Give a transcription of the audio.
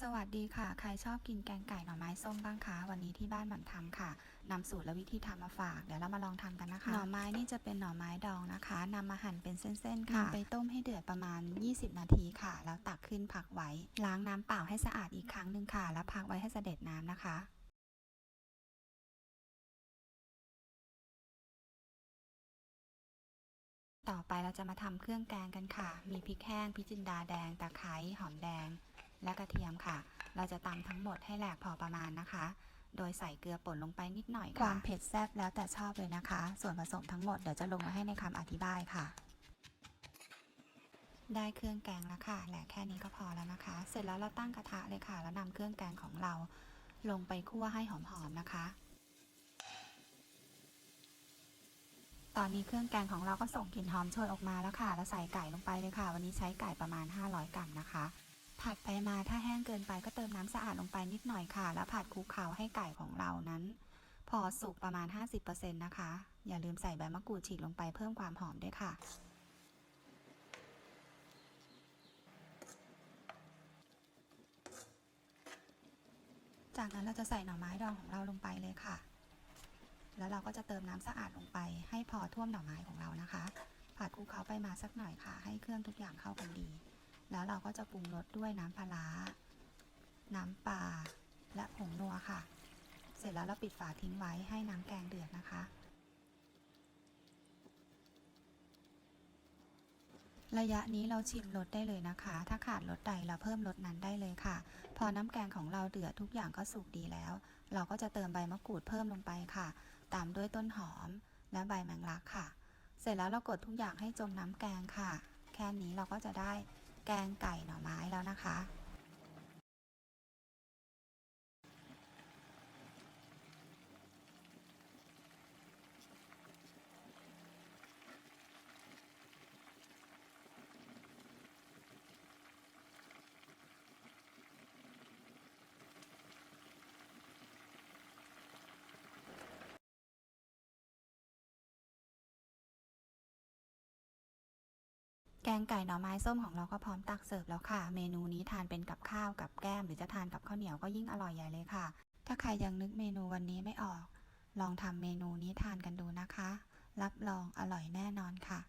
สวัสดีค่ะ ใครชอบกินแกงไก่หน่อไม้ส้มบ้างคะ วันนี้ที่บ้านหมั่นทำค่ะนำสูตรและวิธีทำมาฝาก เดี๋ยวเรามาลองทำกันนะคะ หน่อไม้นี่จะเป็นหน่อไม้ดองนะคะนำมาหั่นเป็นเส้นๆค่ะนำไปต้มให้เดือดประมาณ 20 นาทีค่ะ แล้วตักขึ้นพักไว้ ล้างน้ำเปล่าให้สะอาดอีกครั้งหนึ่งค่ะ แล้วพักไว้ให้เสด็จน้ำนะคะต่อไปเราจะมาทำเครื่องแกงกันค่ะ มีพริกแห้ง พริกจินดาแดง ตะไคร้ หอมแดง และกระเทียมค่ะ เราจะตำทั้งหมดให้แหลกพอประมาณนะคะ โดยใส่เกลือป่นลงไปนิดหน่อยค่ะความเผ็ดแซ่บแล้วแต่ชอบเลยนะคะ ส่วนผสมทั้งหมดเดี๋ยวจะลงมาให้ในคำอธิบายค่ะ ได้เครื่องแกงแล้วค่ะแหละแค่นี้ก็พอแล้วนะคะ เสร็จแล้วเราตั้งกระทะเลยค่ะ แล้วนำเครื่องแกงของเรา ลงไปคั่วให้หอมๆนะคะตอนนี้เครื่องแกงของเราก็ส่งกลิ่นหอมโชยออกมาแล้วค่ะ แล้วใส่ไก่ลงไปเลยค่ะ วันนี้ใช้ไก่ประมาณ 500 กรัมนะคะ ผัดไปมาถ้าแห้งเกินไปก็เติมน้ำสะอาดลงไปนิดหน่อยค่ะ แล้วผัดคลุกเคล้าให้ไก่ของเรานั้น พอสุกประมาณ 50%นะคะ อย่าลืมใส่ใบมะกรูดฉีกลงไปเพิ่มความหอมด้วยค่ะจากนั้นเราจะใส่หน่อไม้ดองของเราลงไปเลยค่ะ แล้วเราก็จะเติมน้ำสะอาดลงไป ให้พอท่วมหน่อไม้ของเรานะคะ ผัดคลุกเคล้าไปมาสักหน่อยค่ะ ให้เครื่องทุกอย่างเข้ากันดี แล้วเราก็จะปรุงรสด้วยน้ำปลาร้า น้ำปลา และผงนัวค่ะ เสร็จแล้วเราปิดฝาทิ้งไว้ให้น้ำแกงเดือดนะคะ ระยะนี้เราชิมรสได้เลยนะคะ ถ้าขาดรสใดเราเพิ่มรสนั้นได้เลยค่ะ พอน้ำแกงของเราเดือดทุกอย่างก็สุกดีแล้ว เราก็จะเติมใบมะกรูดเพิ่มลงไปค่ะ ตามด้วยต้นหอมและใบแมงลักค่ะ เสร็จแล้วเรากดทุกอย่างให้จมน้ำแกงค่ะ แค่นี้เราก็จะได้ แกงไก่หน่อไม้แล้วนะคะ แกงไก่หน่อไม้ส้มของเราก็พร้อมตักเสิร์ฟแล้วค่ะ เมนูนี้ทานเป็นกับข้าวกับแก้ม หรือจะทานกับข้าวเหนียวก็ยิ่งอร่อยใหญ่เลยค่ะ ถ้าใครยังนึกเมนูวันนี้ไม่ออก ลองทำเมนูนี้ทานกันดูนะคะ รับรองอร่อยแน่นอนค่ะ